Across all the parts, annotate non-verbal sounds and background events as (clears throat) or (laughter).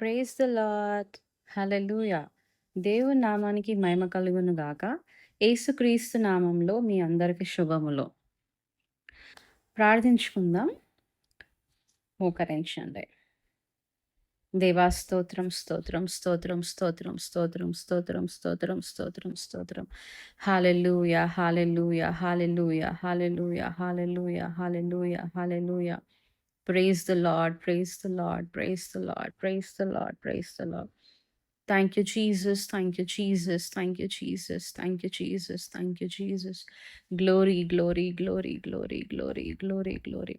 Praise the lot హలలుయా దేవుని నామానికి మహిమ కలుగును గాక. యేసుక్రీస్తు నామంలో మీ అందరికి శుభములు. ప్రార్థించుకుందాం. మోకరించండి. దేవా స్తోత్రం, స్తోత్రం, స్తోత్రం, స్తోత్రం, స్తోత్రం, స్తోత్రం, స్తోత్రం, స్తోత్రం, స్తోత్రం. Hallelujah! Hallelujah! Hallelujah! Hallelujah! Hallelujah! Hallelujah! Hallelujah! Praise the lord praise the lord praise the lord praise the lord praise the lord thank you Jesus thank you Jesus thank you Jesus thank you Jesus thank you Jesus glory glory glory glory glory glory glory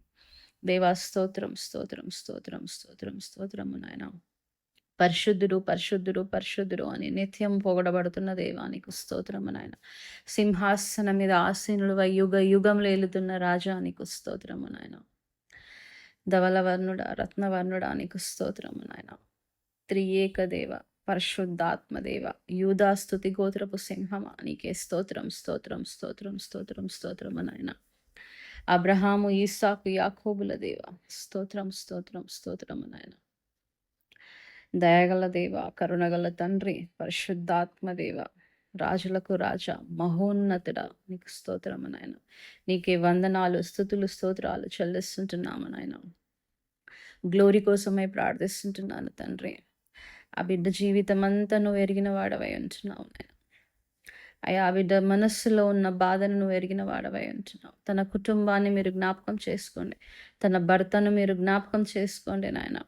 దేవా స్తోత్రం స్తోత్రం స్తోత్రం స్తోత్రం స్తోత్రము నాయన. పరిశుద్ధుడు పరిశుద్ధుడు పరిశుద్ధుడు అని నిత్యం పొగడబడుతున్న దేవానికి స్తోత్రము నాయన. సింహాసనం మీద ఆసీనుడు యుగ యుగంలో ఏలుతున్న రాజానికి స్తోత్రము నాయన. ధవలవర్ణుడ రత్నవర్ణుడా నీకు స్తోత్రము నాయన. త్రియేకదేవ పరిశుద్ధాత్మదేవ యూదా స్థుతి గోత్రపు సింహమా నీకే స్తోత్రం స్తోత్రం స్తోత్రం స్తోత్రం స్తోత్రము నాయన. అబ్రహాము ఈసాకు యాకోబుల దేవ స్తోత్రం స్తోత్రం స్తోత్రము నాయన. దయగల దేవ కరుణగల తండ్రి పరిశుద్ధాత్మదేవ రాజులకు రాజా మహోన్నతుడ. నీకు స్తోత్రము నాయన. నీకే వందనాలు స్థుతులు స్తోత్రాలు చెల్లిస్తుంటున్నాము నాయన. గ్లోరీ కోసమై ప్రార్థిస్తుంటున్నాను తండ్రి. ఆ బిడ్డ జీవితం అంతా నువ్వు ఎరిగిన వాడవై ఉంటున్నావు నాయన. అయ్యా ఆ బిడ్డ మనస్సులో ఉన్న బాధను నువ్వు ఎరిగిన వాడవై ఉంటున్నావు. తన కుటుంబాన్ని మీరు జ్ఞాపకం చేసుకోండి. తన భర్తను మీరు జ్ఞాపకం చేసుకోండి నాయన.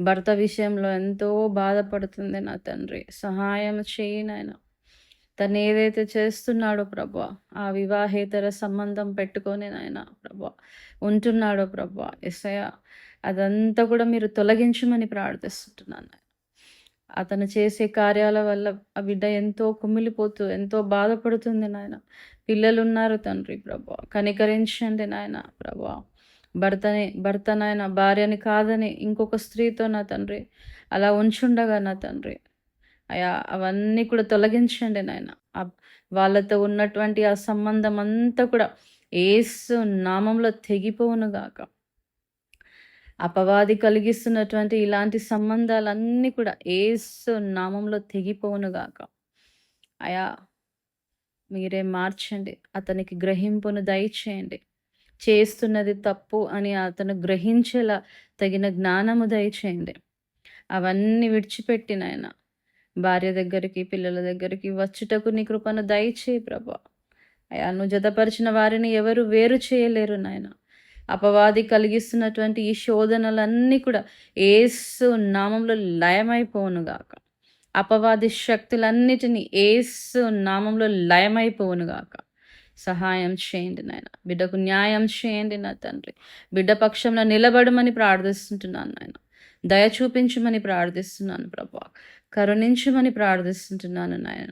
భర్త విషయంలో ఎంతో బాధపడుతుంది నా తండ్రి. సహాయం చేయి నాయన. తను ఏదైతే చేస్తున్నాడో ప్రభా ఆ వివాహేతర సంబంధం పెట్టుకొని నాయన ప్రభా ఉంటున్నాడో ప్రభా ఎస్ఐ అదంతా కూడా మీరు తొలగించమని ప్రార్థిస్తుంటున్నాను అతను చేసే కార్యాల వల్ల ఆ బిడ్డ ఎంతో కుమిలిపోతూ ఎంతో బాధపడుతుంది నాయన. పిల్లలు ఉన్నారు తండ్రి ప్రభా కనికరించండి నాయన ప్రభా. భర్తని భర్త నాయన భార్యని కాదని ఇంకొక స్త్రీతో నా తండ్రి అలా ఉంచుండగా నా తండ్రి. అయా అవన్నీ కూడా తొలగించండి నాయన. వాళ్ళతో ఉన్నటువంటి ఆ సంబంధం అంతా కూడా ఏసు నామంలో తెగిపోవును గాక. అపవాది కలిగిస్తున్నటువంటి ఇలాంటి సంబంధాలన్నీ కూడా ఏసు నామంలో తెగిపోవును గాక. అయా మీరే మార్చండి అతనికి గ్రహింపును దయచేయండి. చేస్తున్నది తప్పు అని అతను గ్రహించేలా తగిన జ్ఞానము దయచేయండి. అవన్నీ విడిచిపెట్టిన భార్య దగ్గరికి పిల్లల దగ్గరికి వచ్చుటకు నీ కృపను దయచేయి ప్రభా. అయా నువ్వు జతపరిచిన వారిని ఎవరు వేరు చేయలేరు నాయన. అపవాది కలిగిస్తున్నటువంటి ఈ శోధనలన్నీ కూడా ఏసు నామంలో లయమైపోనుగాక అపవాది శక్తులన్నిటినీ ఏసు నామంలో లయమైపోనుగాక సహాయం చేయండి నాయన. బిడ్డకు న్యాయం చేయండి నా తండ్రి. బిడ్డ పక్షంలో నిలబడమని ప్రార్థిస్తుంటున్నాను నాయన. దయ చూపించమని ప్రార్థిస్తున్నాను ప్రభా. కరుణించమని ప్రార్థిస్తుంటున్నాను నాయన.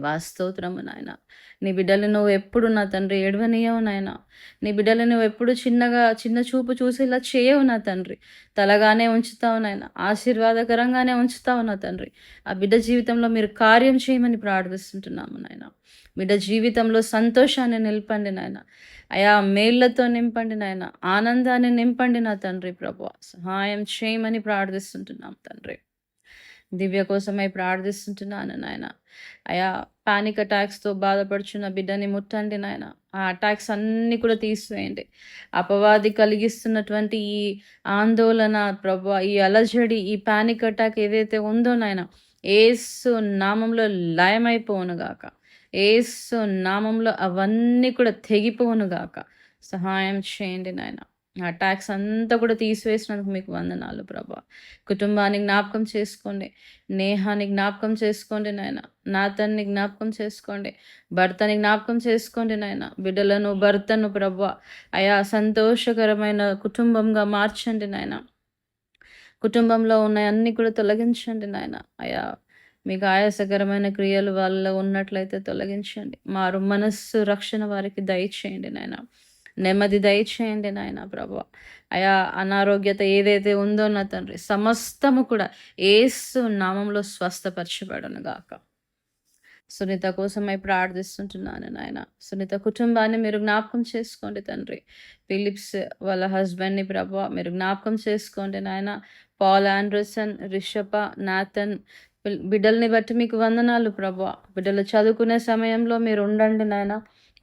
వాస్తోత్రము నాయన. నీ బిడ్డలు నువ్వు ఎప్పుడు నా తండ్రి ఏడవనీయవు నాయన. నీ బిడ్డలు నువ్వు ఎప్పుడు చిన్నగా చిన్న చూపు చూసేలా చేయవు నా తండ్రి. తలగానే ఉంచుతావు నాయన. ఆశీర్వాదకరంగానే ఉంచుతావు నా తండ్రి. ఆ బిడ్డ జీవితంలో మీరు కార్యం చేయమని ప్రార్థిస్తుంటున్నాము నాయన. బిడ్డ జీవితంలో సంతోషాన్ని నిలపండి నాయన. అయా మేళ్ళతో నింపండి నాయన. ఆనందాన్ని నింపండి నా తండ్రి ప్రభు సహాయం చేయమని ప్రార్థిస్తుంటున్నాం తండ్రి. దివ్య కోసమై ప్రార్థిస్తుంటున్నాను నాయన. అయా పానిక్ అటాక్స్తో బాధపడుచున్న బిడ్డని ముట్టండి నాయన. ఆ అటాక్స్ అన్నీ కూడా తీసివేయండి. అపవాది కలిగిస్తున్నటువంటి ఈ ఆందోళన ప్రభు ఈ అలజడి ఈ పానిక్ అటాక్ ఏదైతే ఉందో నాయన ఏసు నామంలో లయమైపోనుగాక ఏసు నామంలో అవన్నీ కూడా తెగిపోనుగాక సహాయం చేయండి నాయన. ఆ ట్యాక్స్ అంతా కూడా తీసివేసినందుకు మీకు వందనాలు ప్రభా. కుటుంబాన్ని జ్ఞాపకం చేసుకోండి. నేహాన్ని జ్ఞాపకం చేసుకోండి నాయన. నాతన్ని జ్ఞాపకం చేసుకోండి. భర్తని జ్ఞాపకం చేసుకోండి నాయన. బిడ్డలను భర్తను ప్రభా. అయా సంతోషకరమైన కుటుంబంగా మార్చండి నాయన. కుటుంబంలో ఉన్న అన్ని కూడా తొలగించండి నాయన. అయా మీకు ఆయాసకరమైన క్రియలు వాళ్ళలో ఉన్నట్లయితే తొలగించండి. మారు మనస్సు రక్షణ వారికి దయచేయండి నాయన. నెమ్మది దయచేయండి నాయన ప్రభా. అయా అనారోగ్యత ఏదైతే ఉందో నా తండ్రి సమస్తము కూడా ఏసు నామంలో స్వస్థపరచబడను గాక. సునీత కోసమై ప్రార్థిస్తుంటున్నాను నాయన. సునీత కుటుంబాన్ని మీరు జ్ఞాపకం చేసుకోండి తండ్రి. ఫిలిప్స్ వాళ్ళ హస్బెండ్ని ప్రభా మీరు జ్ఞాపకం చేసుకోండి నాయన. పాల్ ఆండ్రసన్ రిషప నాథన్ బిడ్డల్ని బట్టి మీకు వందనాలు ప్రభా. బిడ్డలు చదువుకునే సమయంలో మీరు ఉండండి నాయన.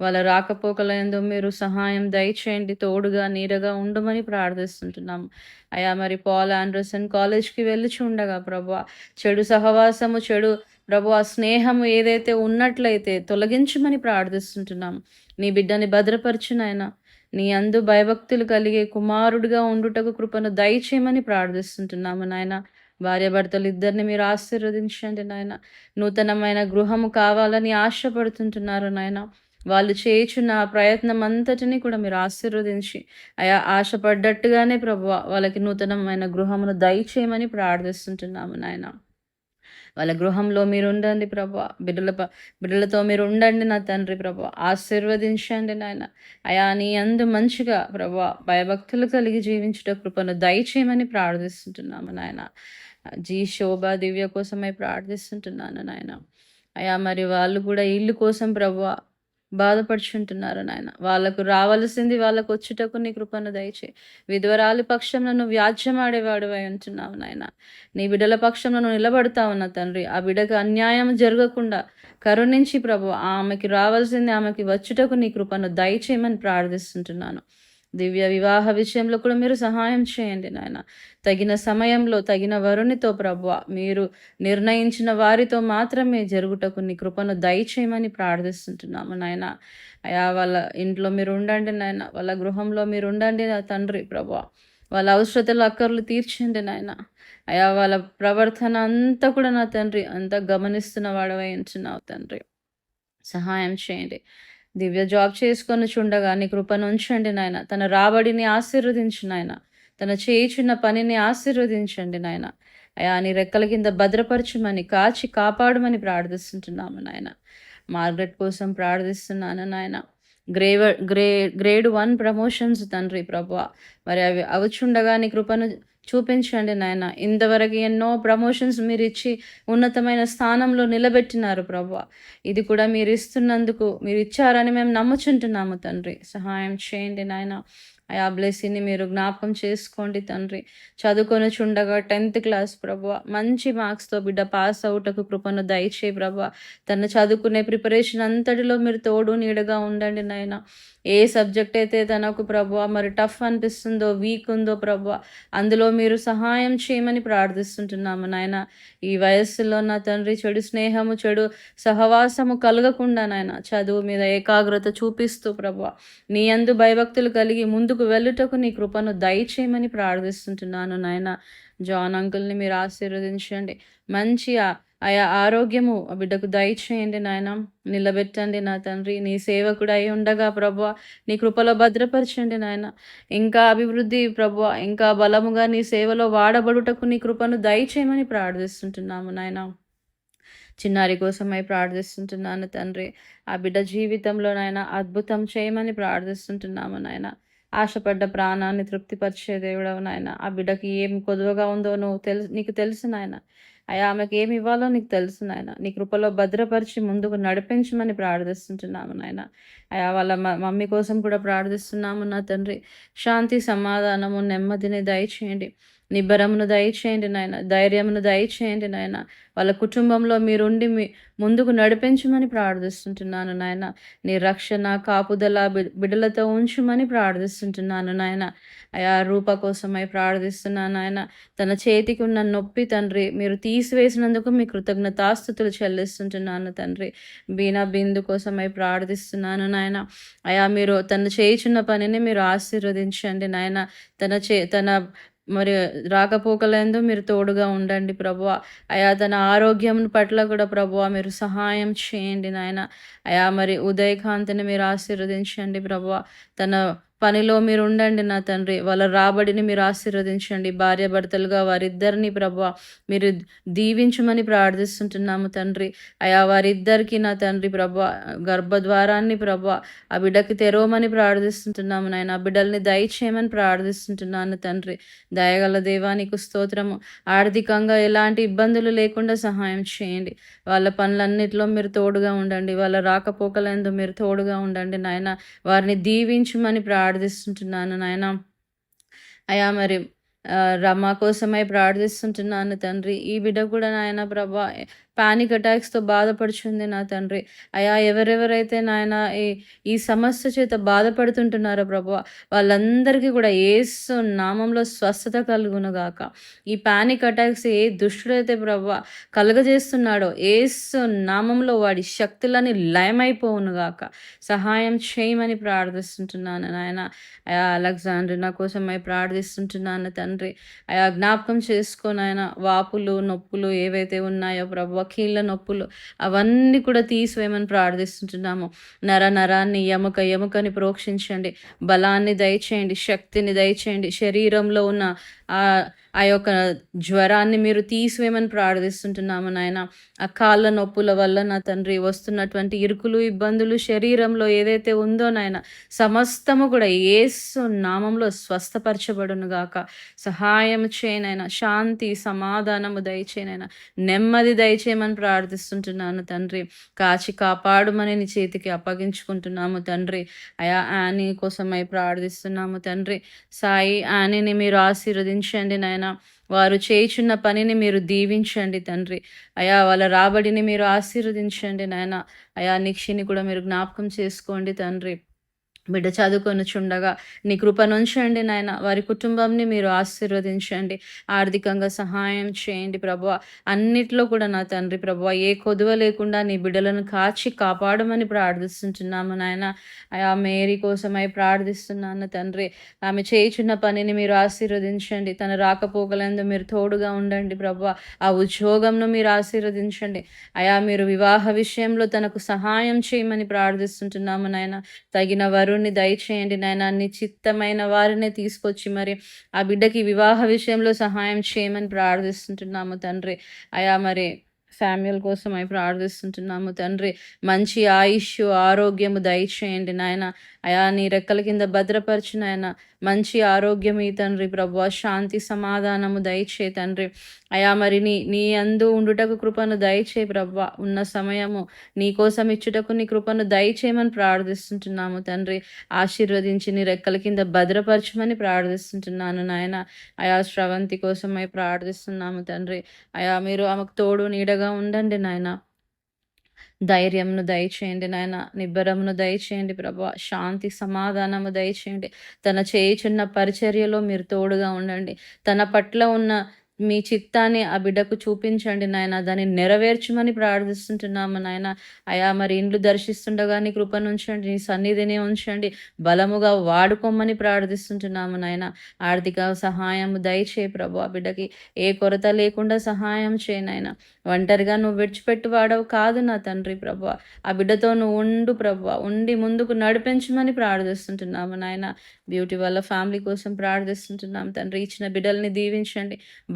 వాళ్ళ రాకపోకలందు మీరు సహాయం దయచేయండి తోడుగా నీడగా ఉండమని ప్రార్థిస్తుంటున్నాము. అయా మరి పాల్ ఆండర్సన్ కాలేజ్కి వెళ్ళి ఉండగా ప్రభా చెడు సహవాసము చెడు ప్రభు ఆ స్నేహము ఏదైతే ఉన్నట్లయితే తొలగించమని ప్రార్థిస్తుంటున్నాం నీ బిడ్డని భద్రపరచు నాయన. నీ అందు భయభక్తులు కలిగే కుమారుడిగా ఉండుటకు కృపను దయచేయమని ప్రార్థిస్తుంటున్నాము నాయన. భార్యాభర్తలు ఇద్దరిని మీరు ఆశీర్వదించండి నాయన. నూతనమైన గృహము కావాలని ఆశపడుతుంటున్నారు నాయన. వాళ్ళు చేయుచున్న ఆ ప్రయత్నం అంతటిని కూడా మీరు ఆశీర్వదించి అయా ఆశపడ్డట్టుగానే ప్రభు వాళ్ళకి నూతనమైన గృహమును దయచేయమని ప్రార్థిస్తుంటున్నాము నాయన. వాళ్ళ గృహంలో మీరు ఉండండి ప్రభు బిడ్డల బిడ్డలతో మీరు ఉండండి నా తండ్రి ప్రభు ఆశీర్వదించండి నాయన. అయా నీ అందు మంచిగా ప్రభు భయభక్తులు కలిగి జీవించుట కృపను దయచేయమని ప్రార్థిస్తుంటున్నాము నాయన. జీ శోభ దివ్య కోసమై ప్రార్థిస్తుంటున్నాను నాయన. అయా మరి వాళ్ళు కూడా ఇల్లు కోసం ప్రభు బాధపడుచుంటున్నారు నాయన. వాళ్ళకు రావలసింది వాళ్ళకు వచ్చుటకు నీ కృపను దయచే విధవరాలి పక్షంలో నువ్వు వ్యాజ్యమాడేవాడు అయి ఉంటున్నావు నాయన. నీ బిడ్డల పక్షంలో నువ్వు నిలబడతావు నా తండ్రి. ఆ బిడ్డకు అన్యాయం జరగకుండా కరుణించి ప్రభు ఆమెకి రావాల్సింది ఆమెకి వచ్చుటకు నీ కృపను దయచేయమని ప్రార్థిస్తుంటున్నాను. దివ్య వివాహ విషయంలో కూడా మీరు సహాయం చేయండి నాయన. తగిన సమయంలో తగిన వరునితో ప్రభు మీరు నిర్ణయించిన వారితో మాత్రమే జరుగుటకు నీ కృపను దయచేయమని ప్రార్థిస్తుంటున్నాము నాయన. అయా వాళ్ళ ఇంట్లో మీరు ఉండండి నాయన. వాళ్ళ గృహంలో మీరు ఉండండి నా తండ్రి ప్రభు వాళ్ళ అవసరతలు అక్కర్లు తీర్చండి నాయన. అయా వాళ్ళ ప్రవర్తన అంతా కూడా నా తండ్రి అంతా గమనిస్తున్న వాడవై ఉంటున్నావు తండ్రి. సహాయం చేయండి. దివ్య జాబ్ చేసుకొని చుండగా నీ కృపను ఉంచండి నాయన. తన రాబడిని ఆశీర్వదించు నాయన. తన చేయించిన పనిని ఆశీర్వదించండి నాయన. అయా నీ రెక్కల కింద భద్రపరచమని కాచి కాపాడమని ప్రార్థిస్తుంటున్నాము నాయన. మార్గరెట్ కోసం ప్రార్థిస్తున్నాను నాయన. గ్రేవ గ్రే గ్రేడ్ వన్ ప్రమోషన్స్ తండ్రి ప్రభు మరి అవి అవుచుండగా నీ కృపను చూపించండి నాయన. ఇంతవరకు ఎన్నో ప్రమోషన్స్ మీరు ఇచ్చి ఉన్నతమైన స్థానంలో నిలబెట్టినారు ప్రభు. ఇది కూడా మీరు ఇస్తున్నందుకు మీరు ఇచ్చారని మేము నమ్ముచుంటున్నాము తండ్రి. సహాయం చేయండి నాయన. ఆ బ్లెస్సింగ్ని మీరు జ్ఞాపకం చేసుకోండి తండ్రి. చదువుకొని చుండగా టెన్త్ క్లాస్ ప్రభు. మంచి మార్క్స్తో బిడ్డ పాస్ అవుటకు కృపను దయచే ప్రభు. తను చదువుకునే ప్రిపరేషన్ అంతటిలో మీరు తోడు నీడగా ఉండండి నాయన. ఏ సబ్జెక్ట్ అయితే తనకు ప్రభు మరి టఫ్ అనిపిస్తుందో వీక్ ఉందో ప్రభు అందులో మీరు సహాయం చేయమని ప్రార్థిస్తుంటున్నాము నాయన. ఈ వయస్సులో నా తండ్రి చెడు స్నేహము చెడు సహవాసము కలగకుండా నాయన చదువు మీద ఏకాగ్రత చూపిస్తూ ప్రభు నీ అందు భయభక్తులు కలిగి ముందుకు వెళ్ళుటకు నీ కృపను దయచేయమని ప్రార్థిస్తుంటున్నాను నాయన. జాన్ అంకుల్ని మీరు ఆశీర్వదించండి. మంచి ఆయా ఆరోగ్యము ఆ బిడ్డకు దయచేయండి నాయన. నిలబెట్టండి నా తండ్రి. నీ సేవకుడు అయి ఉండగా ప్రభు నీ కృపలో భద్రపరచండి నాయన. ఇంకా అభివృద్ధి ప్రభు ఇంకా బలముగా నీ సేవలో వాడబడుటకు నీ కృపను దయచేయమని ప్రార్థిస్తుంటున్నాము నాయన. చిన్నారి కోసమై ప్రార్థిస్తుంటున్నాను తండ్రి. ఆ బిడ్డ జీవితంలో నాయన అద్భుతం చేయమని ప్రార్థిస్తుంటున్నాము నాయన. ఆశపడ్డ ప్రాణాన్ని తృప్తిపరిచే దేవుడవు నాయన. ఆ బిడ్డకి ఏం కొదువగా ఉందో నువ్వు తెలుసు నీకు తెలుసు నాయన. అయ్యా ఆమెకు ఏమి ఇవ్వాలో నీకు తెలుసు నాయన. నీ కృపలో భద్రపరిచి ముందుకు నడిపించమని ప్రార్థిస్తుంటున్నాము నాయన. అయ్యా వాళ్ళ మమ్మీ కోసం కూడా ప్రార్థిస్తున్నాము నా తండ్రి. శాంతి సమాధానము నెమ్మదిని దయచేయండి. నిబ్బరమును దయచేయండి నాయన ధైర్యమును దయచేయండి నాయన. వాళ్ళ కుటుంబంలో మీరుండి మీ ముందుకు నడిపించమని ప్రార్థిస్తుంటున్నాను నాయన. నీ రక్షణ కాపుదల బిడలతో బిడ్డలతో ఉంచుమని ప్రార్థిస్తుంటున్నాను నాయన. అయా రూప కోసమై ప్రార్థిస్తున్నాను నాయన. తన చేతికి ఉన్న నొప్పి తండ్రి మీరు తీసివేసినందుకు మీ కృతజ్ఞతాస్థుతులు చెల్లిస్తుంటున్నాను తండ్రి. బీనా బిందు కోసమై ప్రార్థిస్తున్నాను నాయన. అయా మీరు తను చేయుచున్న పనిని మీరు ఆశీర్వదించండి నాయన. తన చే తన మరి రాకపోకలందు మీరు తోడుగా ఉండండి ప్రభు అయా తన ఆరోగ్యం పట్ల కూడా ప్రభు మీరు సహాయం చేయండి నాయన. అయా మరి ఉదయకాంత్ని మీరు ఆశీర్వదించండి ప్రభు తన పనిలో మీరు ఉండండి నా తండ్రి. వాళ్ళ రాబడిని మీరు ఆశీర్వదించండి. భార్యాభర్తలుగా వారిద్దరిని ప్రభా మీరు దీవించమని ప్రార్థిస్తుంటున్నాము తండ్రి. అయా వారిద్దరికి నా తండ్రి ప్రభా గర్భద్వారాన్ని ప్రభా ఆ బిడ్డకి తెరవమని ప్రార్థిస్తుంటున్నాము నాయన. ఆ బిడ్డల్ని దయచేయమని ప్రార్థిస్తుంటున్నాను తండ్రి. దయగల దేవానికి స్తోత్రము. ఆర్థికంగా ఎలాంటి ఇబ్బందులు లేకుండా సహాయం చేయండి. వాళ్ళ పనులన్నిటిలో మీరు తోడుగా ఉండండి. వాళ్ళ రాకపోకలందు మీరు తోడుగా ఉండండి నాయన. వారిని దీవించమని ప్రార్థిస్తుంటున్నాను నాయన. అయా మరి రమ్మ రమ కోసమై ప్రార్థిస్తుంటున్నాను తండ్రి. ఈ బిడ్డ కూడా నాయన ప్రభా పానిక్ అటాక్స్తో బాధపడుచుంది నా తండ్రి. అయా ఎవరెవరైతే నాయన ఈ ఈ సమస్య చేత బాధపడుతుంటున్నారో ప్రభా వాళ్ళందరికీ కూడా ఏసు నామంలో స్వస్థత కలుగునుగాక ఈ పానిక్ అటాక్స్ ఏ దుష్టుడైతే ప్రభా కలుగజేస్తున్నాడో ఏసు నామంలో వాడి శక్తులని లయమైపోవునుగాక సహాయం చేయమని ప్రార్థిస్తుంటున్నాను నాయన. అయా అలెగ్జాండర్ నా కోసమై ప్రార్థిస్తుంటున్నాను తండ్రి. అయా జ్ఞాపకం చేసుకో నాయన. వాపులు నొప్పులు ఏవైతే ఉన్నాయో ప్రభు కీళ్ళ నొప్పులు అవన్నీ కూడా తీసివేయమని ప్రార్థిస్తుంటున్నాము. నర నరాన్ని ఎముక ఎముకని ప్రోక్షించండి. బలాన్ని దయచేయండి. శక్తిని దయచేయండి. శరీరంలో ఉన్న ఆ ఆ యొక్క జ్వరాన్ని మీరు తీసివేయమని ప్రార్థిస్తుంటున్నాము నాయన. ఆ కాళ్ళ నొప్పుల వల్ల నా తండ్రి వస్తున్నటువంటి ఇరుకులు ఇబ్బందులు శరీరంలో ఏదైతే ఉందో నాయన సమస్తము కూడా ఏసు నామంలో స్వస్థపరచబడును గాక. సహాయం చేయనైనా శాంతి సమాధానము దయచేనైనా నెమ్మది దయచేయమని ప్రార్థిస్తుంటున్నాను తండ్రి. కాచి కాపాడుమని నీ చేతికి అప్పగించుకుంటున్నాము తండ్రి. అయా యానీ కోసమై ప్రార్థిస్తున్నాము తండ్రి. సాయి యానీని మీరు ఆశీర్వదించండి నాయన. వారు చేయుచున్న పనిని మీరు దీవించండి తండ్రి. అయా వాళ్ళ రాబడిని మీరు ఆశీర్వదించండి నాయన. అయా నిక్షిని కూడా మీరు జ్ఞాపకం చేసుకోండి తండ్రి. బిడ్డ చదువుకొనుచుండగా నీ కృపనుంచండి నాయన. వారి కుటుంబంని మీరు ఆశీర్వదించండి. ఆర్థికంగా సహాయం చేయండి ప్రభు అన్నిట్లో కూడా నా తండ్రి ప్రభు ఏ కొదువ లేకుండా నీ బిడ్డలను కాచి కాపాడమని ప్రార్థిస్తుంటున్నాము నాయన. ఆ మేరీ కోసమై ప్రార్థిస్తున్నాను తండ్రి. ఆమె చేయుచున్న పనిని మీరు ఆశీర్వదించండి. తన రాకపోకలందు మీరు తోడుగా ఉండండి ప్రభు ఆ ఉద్యోగంను మీరు ఆశీర్వదించండి. అయా మీరు వివాహ విషయంలో తనకు సహాయం చేయమని ప్రార్థిస్తుంటున్నాము నాయన. తగిన వరుణ్ణి దయచేయండి నాయన. నిశ్చిత్తమైన వారినే తీసుకొచ్చి మరి ఆ బిడ్డకి వివాహ విషయంలో సహాయం చేయమని ప్రార్థిస్తుంటున్నాము తండ్రి. అయా మరి శామ్యుల్ కోసం అవి ప్రార్థిస్తుంటున్నాము తండ్రి. మంచి ఆయుష్ ఆరోగ్యము దయచేయండి నాయన. అయా నీ రెక్కల కింద భద్రపరిచిన ఆయన మంచి ఆరోగ్యం ఈ తండ్రి. ప్రభు శాంతి సమాధానము దయచే తండ్రి. అయా మరి నీ నీ అందు ఉండుటకు కృపను దయచే ప్రభా. ఉన్న సమయము నీ కోసం ఇచ్చుటకు నీ కృపను దయచేయమని ప్రార్థిస్తుంటున్నాము తండ్రి. ఆశీర్వదించి నీ రెక్కల కింద భద్రపరచమని ప్రార్థిస్తుంటున్నాను నాయన. అయా శ్రవంతి కోసమై ప్రార్థిస్తున్నాము తండ్రి. అయా మీరు ఆమెకు తోడు నీడగా ఉండండి నాయన. ధైర్యంను దయచేయండి నాయన. నిబ్బరమును దయచేయండి ప్రభా. శాంతి సమాధానము దయచేయండి. తన చేయుచున్న పరిచర్యలో మీరు తోడుగా ఉండండి. తన పట్ల ఉన్న మీ చిత్తాన్ని ఆ బిడ్డకు చూపించండి నాయన. దాన్ని నెరవేర్చమని ప్రార్థిస్తుంటున్నాము నాయన. అయా మరి ఇండ్లు దర్శిస్తుండగా నీ కృపను ఉంచండి నీ సన్నిధిని ఉంచండి. బలముగా వాడుకోమని ప్రార్థిస్తుంటున్నాము నాయన. ఆర్థిక సహాయం దయచే ప్రభు ఆ బిడ్డకి. ఏ కొరత లేకుండా సహాయం చేయనైనా ఒంటరిగా నువ్వు విడిచిపెట్టి వాడవు కాదు నా తండ్రి ప్రభు. ఆ బిడ్డతో నువ్వు ఉండు ప్రభు. ఉండి ముందుకు నడిపించమని ప్రార్థిస్తుంటున్నాము నాయన. బ్యూటీ వాళ్ళ ఫ్యామిలీ కోసం ప్రార్థిస్తుంటున్నాము తండ్రి. ఇచ్చిన బిడ్డల్ని దీవించండి.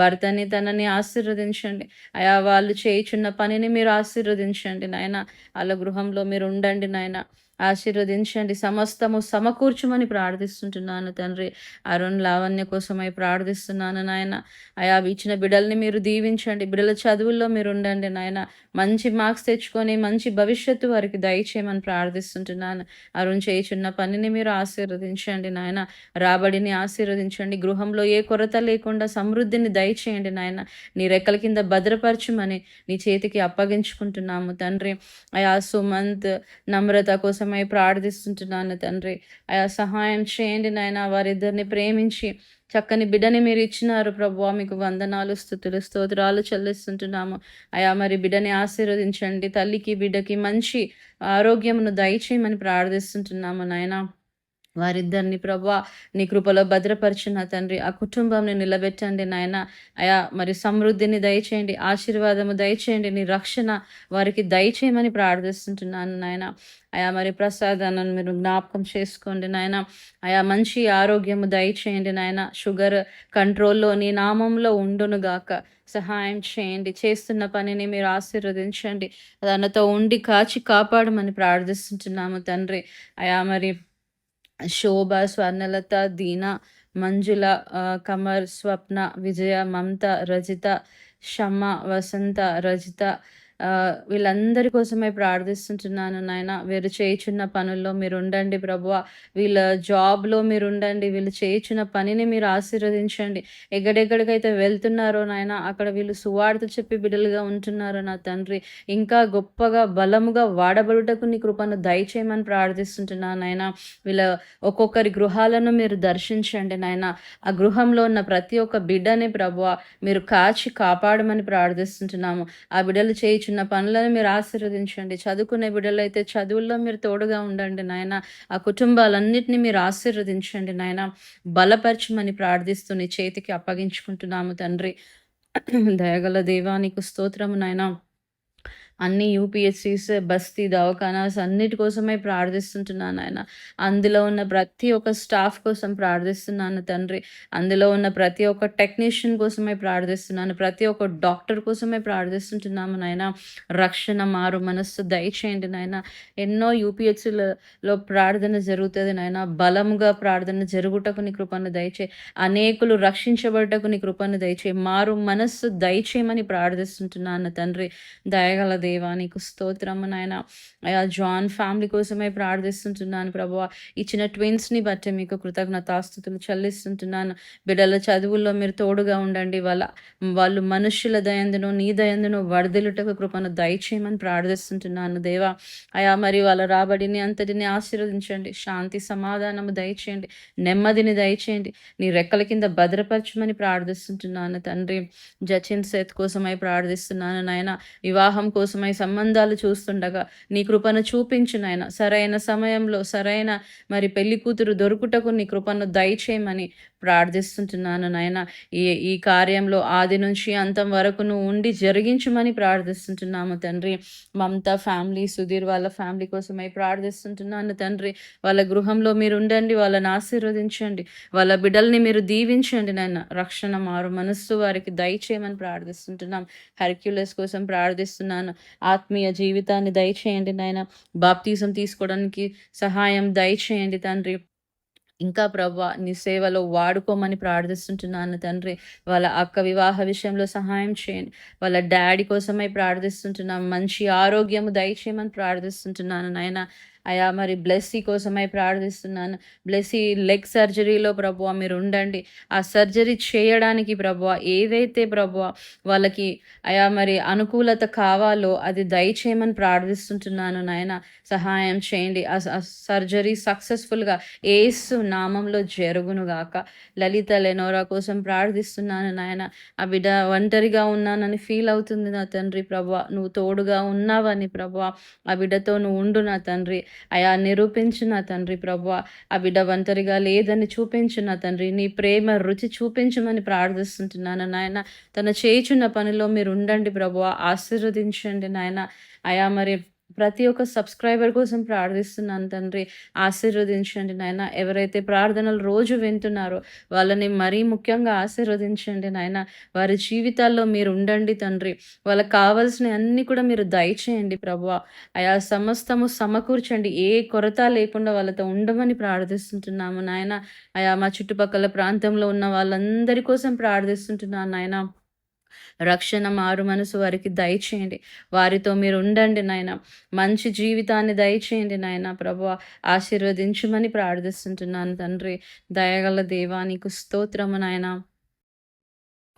భర్తని తనని ఆశీర్వదించండి. అయా వాళ్ళు చేయుచున్న పనిని మీరు ఆశీర్వదించండి నాయన. వాళ్ళ గృహంలో మీరు ఉండండి నాయన. ఆశీర్వదించండి. సమస్తము సమకూర్చమని ప్రార్థిస్తుంటున్నాను తండ్రి. అరుణ్ లావణ్య కోసమై ప్రార్థిస్తున్నాను నాయన. అయా ఇచ్చిన బిడ్డల్ని మీరు దీవించండి. బిడ్డల చదువుల్లో మీరు ఉండండి నాయన. మంచి మార్క్స్ తెచ్చుకొని మంచి భవిష్యత్తు వారికి దయచేయమని ప్రార్థిస్తుంటున్నాను. అరుణ్ చేయుచున్న పనిని మీరు ఆశీర్వదించండి నాయన. రాబడిని ఆశీర్వదించండి. గృహంలో ఏ కొరత లేకుండా సమృద్ధిని దయచేయండి నాయన. నీ రెక్కల కింద భద్రపరచమని నీ చేతికి అప్పగించుకుంటున్నాము తండ్రి. అయా సుమంత్ నమ్రత కోసం కోసమై ప్రార్థిస్తుంటున్నాను తండ్రి. అయా సహాయం చేయండి నాయన వారిద్దరిని ప్రేమించి చక్కని బిడ్డని మీరు ఇచ్చినారు ప్రభు. మీకు వందనాలు స్థుతులు స్తోత్రాలు చెల్లిస్తుంటున్నాము. అయా మరి బిడ్డని ఆశీర్వదించండి. తల్లికి బిడ్డకి మంచి ఆరోగ్యమును దయచేయమని ప్రార్థిస్తుంటున్నాము నాయనా. వారిద్దరిని ప్రభా నీ కృపలో భద్రపరిచిన తండ్రి ఆ కుటుంబంని నిలబెట్టండి నాయన. అయా మరి సమృద్ధిని దయచేయండి ఆశీర్వాదము దయచేయండి నీ రక్షణ వారికి దయచేయమని ప్రార్థిస్తుంటున్నాను నాయన. అయా మరి ప్రసాదాన్ని మీరు జ్ఞాపకం చేసుకోండి నాయన. అయా మంచి ఆరోగ్యము దయచేయండి నాయన. షుగర్ కంట్రోల్లో నీ నామంలో ఉండును గాక. సహాయం చేయండి చేస్తున్న పనిని మీరు ఆశీర్వదించండి. దానితో ఉండి కాచి కాపాడమని ప్రార్థిస్తుంటున్నాము తండ్రి. అయా మరి శోభ స్వర్ణలత దీన మంజుల కమర్ స్వప్న విజయ మమత రజిత షమ్మ వసంత రజిత వీళ్ళందరి కోసమే ప్రార్థిస్తుంటున్నాను నాయన. వీరు చేయుచున్న పనుల్లో మీరు ఉండండి ప్రభు వీళ్ళ జాబ్లో మీరు ఉండండి వీళ్ళు చేయుచున్న పనిని మీరు ఆశీర్వదించండి. ఎక్కడెక్కడికైతే వెళ్తున్నారో నాయన అక్కడ వీళ్ళు సువార్త చెప్పి బిడ్డలుగా ఉంటున్నారో నా తండ్రి. ఇంకా గొప్పగా బలముగా వాడబడుటకు నీ కృపను దయచేయమని ప్రార్థిస్తుంటున్నాను నాయన. వీళ్ళ ఒక్కొక్కరి గృహాలను మీరు దర్శించండి నాయన. ఆ గృహంలో ఉన్న ప్రతి ఒక్క బిడ్డని ప్రభు మీరు కాచి కాపాడమని ప్రార్థిస్తుంటున్నాము. ఆ బిడ్డలు చేయించు చిన్న పనులను మీరు ఆశీర్వదించండి. చదువుకునే బిడ్డలు అయితే చదువుల్లో మీరు తోడుగా ఉండండి నాయన. ఆ కుటుంబాలన్నింటినీ మీరు ఆశీర్వదించండి నాయన. బలపరచమని ప్రార్థిస్తూ నీ చేతికి అప్పగించుకుంటున్నాము తండ్రి. (clears throat) దయగల దేవానికి స్తోత్రము నాయనా. అన్ని యూపీఎస్సీస్ బస్తీ దవాఖానాస్ అన్నిటి కోసమే ప్రార్థిస్తుంటున్నాను ఆయన. అందులో ఉన్న ప్రతి ఒక్క స్టాఫ్ కోసం ప్రార్థిస్తున్నాను తండ్రి. అందులో ఉన్న ప్రతి ఒక్క టెక్నీషియన్ కోసమే ప్రార్థిస్తున్నాను. ప్రతి ఒక్క డాక్టర్ కోసమే ప్రార్థిస్తుంటున్నాము నాయన. రక్షణ మారు మనస్సు దయచేయండి నాయన. ఎన్నో యూపీఎస్సీలలో ప్రార్థన జరుగుతుంది నాయన. బలంగా ప్రార్థన జరుగుటకు నీ కృపను దయచే అనేకులు రక్షించబడటకు నీ కృపను దయచే మారు మనస్సు దయచేయమని ప్రార్థిస్తుంటున్నాను తండ్రి. దయగల దేవా నీకు స్తోత్రము నాయన. అయా జాన్ ఫ్యామిలీ కోసమే ప్రార్థిస్తుంటున్నాను ప్రభువ. ఇచ్చిన ట్విన్స్ని బట్టి మీకు కృతజ్ఞతాస్థుతులు చెల్లిస్తుంటున్నాను. బిడ్డల చదువుల్లో మీరు తోడుగా ఉండండి. వాళ్ళ వాళ్ళు మనుషుల దయందును నీ దయందును వరదలుటకు కృపను దయచేయమని ప్రార్థిస్తుంటున్నాను దేవా. అయా మరి వాళ్ళ రాబడిని అంతటిని ఆశీర్వదించండి. శాంతి సమాధానము దయచేయండి. నెమ్మదిని దయచేయండి. నీ రెక్కల కింద భద్రపరచమని ప్రార్థిస్తుంటున్నాను తండ్రి. జచిన్ సేత్ కోసమై ప్రార్థిస్తున్నాను నాయన. వివాహం కోసం కోసమై సంబంధాలు చూస్తుండగా నీ కృపను చూపించు నాయన. సరైన సమయంలో సరైన మరి పెళ్ళి కూతురు దొరుకుటకు నీ కృపను దయచేయమని ప్రార్థిస్తుంటున్నాను నాయన. ఈ ఈ కార్యంలో ఆది నుంచి అంతం వరకు నువ్వు ఉండి జరిగించమని ప్రార్థిస్తుంటున్నాము తండ్రి. మమత ఫ్యామిలీ సుధీర్ వాళ్ళ ఫ్యామిలీ కోసమై ప్రార్థిస్తుంటున్నాను తండ్రి. వాళ్ళ గృహంలో మీరు ఉండండి వాళ్ళని ఆశీర్వదించండి వాళ్ళ బిడ్డల్ని మీరు దీవించండి నాయన. రక్షణ మారు మనస్సు వారికి దయచేయమని ప్రార్థిస్తుంటున్నాం. హెర్క్యులస్ కోసం ప్రార్థిస్తున్నాను. ఆత్మీయ జీవితాన్ని దయచేయండి నాయన. బాప్తీసం తీసుకోవడానికి సహాయం దయచేయండి తండ్రి. ఇంకా ప్రభా నీ సేవలో వాడుకోమని ప్రార్థిస్తుంటున్నాను తండ్రి. వాళ్ళ అక్క వివాహ విషయంలో సహాయం చేయండి. వాళ్ళ డాడీ కోసమై ప్రార్థిస్తుంటున్నాను మంచి ఆరోగ్యము దయచేయమని ప్రార్థిస్తుంటున్నాను నాయన. అయా మరి బ్లెస్సీ కోసమై ప్రార్థిస్తున్నాను. బ్లెస్సీ లెగ్ సర్జరీలో ప్రభు మీరు ఉండండి. ఆ సర్జరీ చేయడానికి ప్రభు ఏదైతే ప్రభు వాళ్ళకి అయా మరి అనుకూలత కావాలో అది దయచేయమని ప్రార్థిస్తుంటున్నాను నాయన. సహాయం చేయండి. ఆ సర్జరీ సక్సెస్ఫుల్గా ఏసు నామంలో జరుగునుగాక లలిత లెనోరా కోసం ప్రార్థిస్తున్నాను నాయన. ఆ బిడ్డ ఒంటరిగా ఉన్నానని ఫీల్ అవుతుంది నా తండ్రి ప్రభు నువ్వు తోడుగా ఉన్నావని ప్రభు ఆ బిడ్డతో నువ్వు ఉండు నా తండ్రి. అయా నిరూపించిన తండ్రి ప్రభు ఆ బిడ్డ ఒంటరిగా లేదని చూపించిన తండ్రి నీ ప్రేమ రుచి చూపించమని ప్రార్థిస్తుంటున్నాను నాయన. తన చేయుచున్న పనిలో మీరు ఉండండి ప్రభు ఆశీర్వదించండి నాయన. అయా మరి ప్రతి ఒక్క సబ్స్క్రైబర్ కోసం ప్రార్థిస్తున్నాను తండ్రి. ఆశీర్వదించండి నాయన. ఎవరైతే ప్రార్థనలు రోజు వింటున్నారో వాళ్ళని మరీ ముఖ్యంగా ఆశీర్వదించండి నాయన. వారి జీవితాల్లో మీరు ఉండండి తండ్రి. వాళ్ళకి కావాల్సిన అన్ని కూడా మీరు దయచేయండి ప్రభు ఆయా సమస్తము సమకూర్చండి. ఏ కొరత లేకుండా వాళ్ళతో ఉండమని ప్రార్థిస్తుంటున్నాము నాయన. ఆయా మా చుట్టుపక్కల ప్రాంతంలో ఉన్న వాళ్ళందరి కోసం ప్రార్థిస్తుంటున్నాను నాయన. రక్షణ మారు మనసు వారికి దయచేయండి. వారితో మీరు ఉండండి నాయన. మంచి జీవితాన్ని దయచేయండి నాయన. ప్రభు ఆశీర్వదించమని ప్రార్థిస్తుంటున్నాను తండ్రి. దయగల దేవానికి స్తోత్రము నాయన.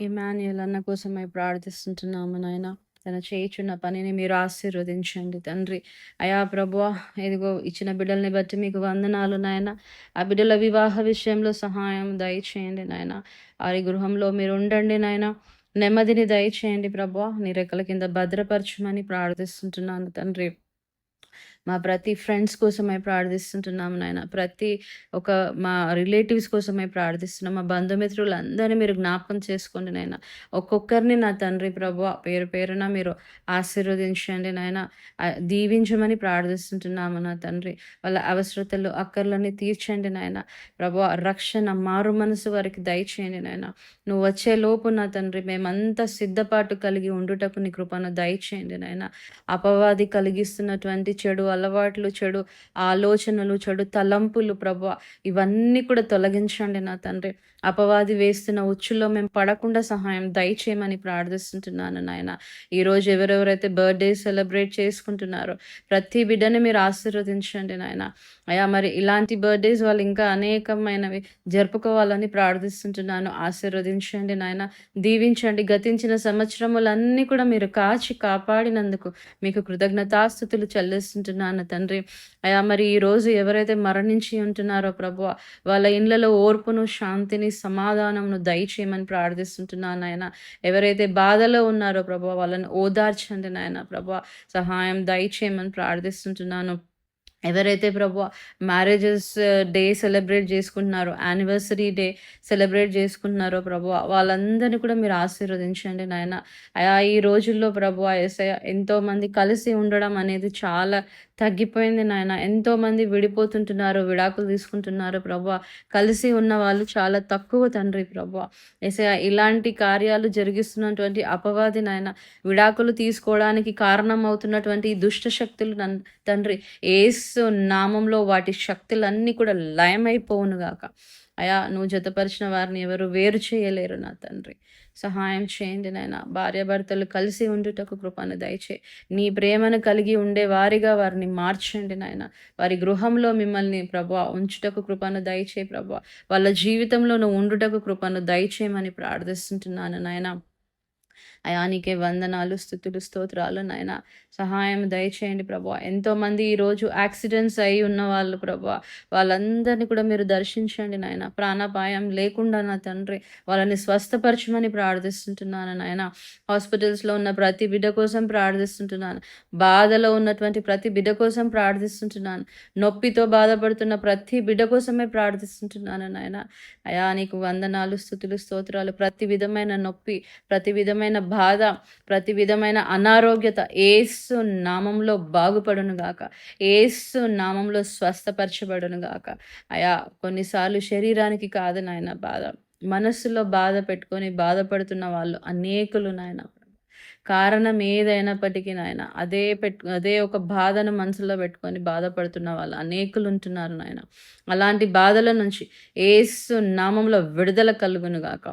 ఇమాన్యుల్ అన్న కోసమై ప్రార్థిస్తుంటున్నాము నాయన. తన చేయుచున్న పనిని మీరు ఆశీర్వదించండి తండ్రి. అయా ప్రభు ఇదిగో ఇచ్చిన బిడ్డల్ని బట్టి మీకు వందనాలు నాయన. ఆ బిడ్డల వివాహ విషయంలో సహాయం దయచేయండి నాయన. వారి గృహంలో మీరు ఉండండి నాయన. నెమ్మదిని దయచేయండి ప్రభా. నీ రెక్కల కింద భద్రపరచమని ప్రార్థిస్తుంటున్నాను తండ్రి. మా ప్రతి ఫ్రెండ్స్ కోసమై ప్రార్థిస్తుంటున్నాము నాయన. ప్రతి ఒక మా రిలేటివ్స్ కోసమై ప్రార్థిస్తున్నాం. మా బంధుమిత్రులందరినీ మీరు జ్ఞాపకం చేసుకోండి నాయన. ఒక్కొక్కరిని నా తండ్రి ప్రభు పేరు పేరున మీరు ఆశీర్వదించండి నాయన. దీవించమని ప్రార్థిస్తుంటున్నాము నా తండ్రి. వాళ్ళ అవసరతలు అక్కర్లన్నీ తీర్చండి నాయన. ప్రభు రక్షణ మారు మనసు వారికి దయచేయండి నాయన. నువ్వు వచ్చే లోపు నా తండ్రి మేమంతా సిద్ధపాటు కలిగి ఉండుటకు నీ కృపను దయచేయండి నాయన. అపవాది కలిగిస్తున్నటువంటి చెడు అలవాట్లు చెడు ఆలోచనలు చెడు తలంపులు ప్రభు ఇవన్నీ కూడా తొలగించండి నా తండ్రి. అపవాది వేస్తున్న ఉచ్చుల్లో మేము పడకుండా సహాయం దయచేయమని ప్రార్థిస్తుంటున్నాను నాయన. ఈరోజు ఎవరెవరైతే బర్త్డే సెలబ్రేట్ చేసుకుంటున్నారో ప్రతి బిడ్డని మీరు ఆశీర్వదించండి నాయన. అయ్యా మరి ఇలాంటి బర్త్డేస్ వాళ్ళు ఇంకా అనేకమైనవి జరుపుకోవాలని ప్రార్థిస్తుంటున్నాను. ఆశీర్వదించండి నాయన. దీవించండి. గతించిన సంవత్సరములన్నీ కూడా మీరు కాచి కాపాడినందుకు మీకు కృతజ్ఞతాస్థుతులు చెల్లిస్తుంటున్నాను తండ్రి. అయా మరి ఈరోజు ఎవరైతే మరణించి ఉంటున్నారో ప్రభు వాళ్ళ ఇండ్లలో ఓర్పును శాంతిని సమాధానంను దయచేయమని ప్రార్థిస్తుంటున్నాను నాయన. ఎవరైతే బాధలో ఉన్నారో ప్రభా వాళ్ళని ఓదార్చండి నాయన ప్రభా. సహాయం దయచేయమని ప్రార్థిస్తుంటున్నాను. ఎవరైతే ప్రభు మ్యారేజెస్ డే సెలబ్రేట్ చేసుకుంటున్నారో యానివర్సరీ డే సెలబ్రేట్ చేసుకుంటున్నారో ప్రభు వాళ్ళందరినీ కూడా మీరు ఆశీర్వదించండి నాయన. ఈ రోజుల్లో ప్రభు ఎస్ఐ ఎంతోమంది కలిసి ఉండడం అనేది చాలా తగ్గిపోయింది నాయన. ఎంతోమంది విడిపోతుంటున్నారు విడాకులు తీసుకుంటున్నారు ప్రభా. కలిసి ఉన్న వాళ్ళు చాలా తక్కువ తండ్రి ప్రభు. ఎసయ ఇలాంటి కార్యాలు జరిగిస్తున్నటువంటి అపవాది నాయన విడాకులు తీసుకోవడానికి కారణం అవుతున్నటువంటి ఈ దుష్ట శక్తులు నన్ తండ్రి ఏసు నామంలో వాటి శక్తులన్నీ కూడా లయమైపోవును గాక. అయా నువ్వు జతపరిచిన వారిని ఎవరు వేరు చేయలేరు నా తండ్రి. సహాయం చేయండి నాయన. భార్యాభర్తలు కలిసి ఉండుటకు కృపను దయచే. నీ ప్రేమను కలిగి ఉండే వారిగా వారిని మార్చండి నాయన. వారి గృహంలో మిమ్మల్ని ప్రభా ఉంచుటకు కృపను దయచే ప్రభా వాళ్ళ జీవితంలో నువ్వు ఉండుటకు కృపను దయచేయమని ప్రార్థిస్తుంటున్నాను నాయన. అయానికే వందనాలు స్థుతులు స్తోత్రాలు నాయన. సహాయం దయచేయండి ప్రభా. ఎంతోమంది ఈరోజు యాక్సిడెంట్స్ అయి ఉన్న వాళ్ళు ప్రభా. వాళ్ళందరినీ కూడా మీరు దర్శించండి నాయన. ప్రాణాపాయం లేకుండా నా తండ్రి వాళ్ళని స్వస్థపరచమని ప్రార్థిస్తుంటున్నాను నాయన. హాస్పిటల్స్లో ఉన్న ప్రతి బిడ్డ కోసం ప్రార్థిస్తుంటున్నాను. బాధలో ఉన్నటువంటి ప్రతి బిడ్డ కోసం ప్రార్థిస్తుంటున్నాను. నొప్పితో బాధపడుతున్న ప్రతి బిడ్డ కోసమే ప్రార్థిస్తుంటున్నాను నాయన. అయా నీకు వందనాలు స్థుతులు స్తోత్రాలు. ప్రతి విధమైన నొప్పి ప్రతి విధమైన బాధ ప్రతి విధమైన అనారోగ్యత ఏసు నామంలో బాగుపడును గాక. ఏసు నామంలో స్వస్థపరచబడును గాక. అయా కొన్నిసార్లు శరీరానికి కాదు నాయన బాధ. మనస్సులో బాధ పెట్టుకొని బాధపడుతున్న వాళ్ళు అనేకులు నాయన. కారణం ఏదైనప్పటికీ నాయన అదే పెట్టు అదే ఒక బాధను మనసులో పెట్టుకొని బాధపడుతున్న వాళ్ళు అనేకులు ఉంటున్నారు నాయన. అలాంటి బాధల నుంచి ఏసు నామంలో విడుదల కలుగును గాక.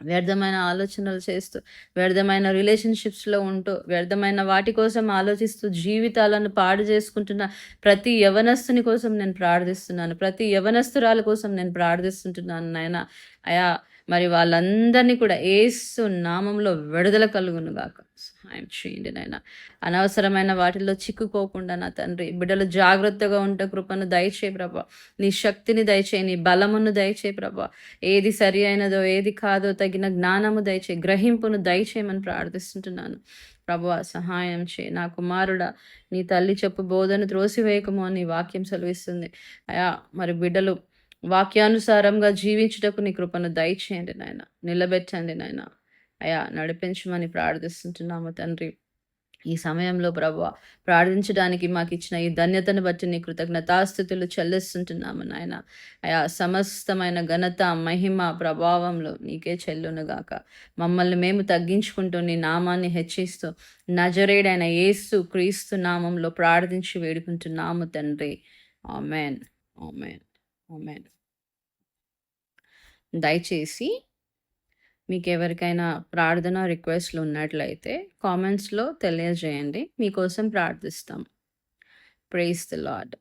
వ్యర్థమైన ఆలోచనలు చేస్తూ వ్యర్థమైన రిలేషన్షిప్స్లో ఉంటూ వ్యర్థమైన వాటి కోసం ఆలోచిస్తూ జీవితాలను పాడు చేసుకుంటున్న ప్రతి యవనస్తుని కోసం నేను ప్రార్థిస్తున్నాను. ప్రతి యవనస్తురాల కోసం నేను ప్రార్థిస్తుంటున్నాను నాయన. అయా మరి వాళ్ళందరినీ కూడా ఏసు నామంలో విడుదల కలుగును గాక సహాయం చేయండి నాయన. అనవసరమైన వాటిల్లో చిక్కుకోకుండా నా తండ్రి బిడ్డలు జాగ్రత్తగా ఉంటే కృపను దయచే ప్రభా. నీ శక్తిని దయచేయి నీ బలమును దయచే ప్రభా. ఏది సరి అయినదో ఏది కాదో తగిన జ్ఞానము దయచే గ్రహింపును దయచేయమని ప్రార్థిస్తుంటున్నాను. ప్రభు సహాయం చే నా కుమారుడా నీ తల్లి చెప్పు బోధను త్రోసివేయకము అని వాక్యం సెలవిస్తుంది. అయా మరి బిడ్డలు వాక్యానుసారంగా జీవించుటకు నీ కృపను దయచేయండి నాయన. నిలబెట్టండి నాయన. అయా నడిపించమని ప్రార్థిస్తుంటున్నాము తండ్రి. ఈ సమయంలో ప్రభు ప్రార్థించడానికి మాకు ఇచ్చిన ఈ ధన్యతను బట్టి నీ కృతజ్ఞతాస్థుతులు చెల్లిస్తుంటున్నాము నాయన. అయా సమస్తమైన ఘనత మహిమ ప్రభావంలో నీకే చెల్లునుగాక. మమ్మల్ని మేము తగ్గించుకుంటూ నీ నామాన్ని హెచ్చిస్తూ నజరేడైన యేసు క్రీస్తు నామంలో ప్రార్థించి వేడుకుంటున్నాము తండ్రి. ఆమెన్. ఆమెన్. ఆమెన్ దయచేసి మీకు ఎవరికైనా ప్రార్థన రిక్వెస్ట్లు ఉన్నట్లయితే కామెంట్స్లో తెలియజేయండి. మీకోసం ప్రార్థిస్తాం. Praise the lord